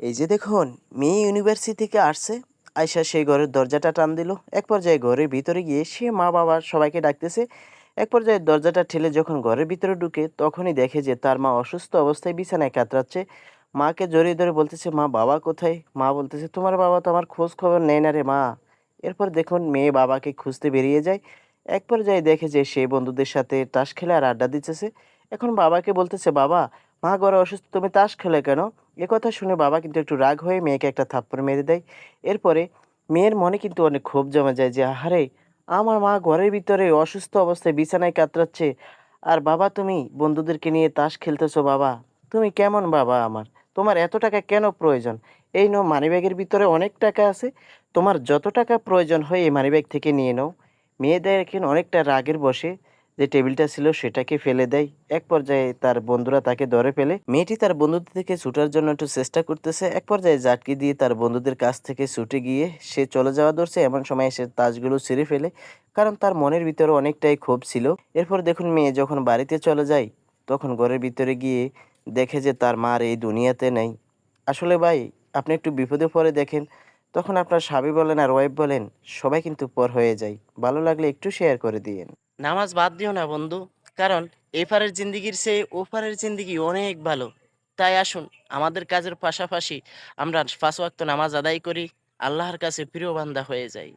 এই যে দেখুন, মেয়ে ইউনিভার্সিটি থেকে আসছে। আয়সা সেই ঘরের দরজাটা টান দিল। এক পর্যায়ে ঘরের ভিতরে গিয়ে সে মা বাবা সবাইকে ডাকতেছে। এক পর্যায়ে দরজাটা ঠেলে যখন ঘরের ভিতরে ঢুকে, তখনই দেখে যে তার মা অসুস্থ অবস্থায় বিছানায় কাতরাচ্ছে। মাকে জড়িয়ে ধরে বলতেছে, মা, বাবা কোথায়? মা বলতেছে, তোমার বাবা তো আমার খোঁজ খবর নেয় না রে মা। এরপর দেখুন, মেয়ে বাবাকে খুঁজতে বেরিয়ে যায়। এক পর্যায়ে দেখে যে সে বন্ধুদের সাথে তাস খেলে আর আড্ডা দিতেছে। এখন বাবাকে বলতেছে, বাবা, মা ঘরে অসুস্থ, তুমি তাস খেলে কেন? কথা শুনে বাবা কিন্তু একটু রাগ হয়ে মেয়েকে একটা থাপ্পড় মেরে দেয়। এরপরে মেয়ের মনে কিন্তু অনেক ক্ষোভ জমা যায় যে, আহারে, আমার মা ঘরের ভিতরে অসুস্থ অবস্থায় বিছানায় কাতরাচ্ছে। আর বাবা তুমি, বন্ধুদেরকে নিয়ে তাস খেলতেছো বাবা। তুমি কেমন বাবা আমার? তোমার এত টাকা কেন প্রয়োজন? এই নো মানিব্যাগের ভিতরে অনেক টাকা আছে। তোমার যত টাকা প্রয়োজন হয় এই মানিব্যাগ থেকে নিয়ে নাও। মেয়েদের এখন অনেকটা রাগের বসে যে টেবিলটা ছিল সেটাকে ফেলে দেয়। এক পর্যায়ে তার বন্ধুরা তাকে ধরে ফেলে। মেয়েটি তার বন্ধুদের থেকে ছুটার জন্য একটু চেষ্টা করতেছে। এক পর্যায়ে জাটকি দিয়ে তার বন্ধুদের কাছ থেকে ছুটে গিয়ে সে চলে যাওয়া ধরছে। এমন সময় সে তাজগুলো ছিঁড়ে ফেলে, কারণ তার মনের ভিতরে অনেকটাই ক্ষোভ ছিল। এরপর দেখুন মেয়ে যখন বাড়িতে চলে যায়, তখন ঘরের ভিতরে গিয়ে দেখে যে তার মার এই দুনিয়াতে নেই। আসলে ভাই, আপনি একটু বিপদে পড়ে দেখেন। তখন আপনার স্বামী বলেন আর ওয়াইফ বলেন, সবাই কিন্তু পর হয়ে যায়। ভালো লাগলে একটু শেয়ার করে দিয়েন। নামাজ বাদ দিও না বন্ধু। কারণ এপারের জিন্দিগির চেয়ে ওপারের জিন্দিগি অনেক ভালো। তাই আসুন, আমাদের কাজের পাশাপাশি আমরা পাঁচ ওয়াক্ত নামাজ আদায় করি। আল্লাহর কাছে প্রিয় বান্দা হয়ে যাই।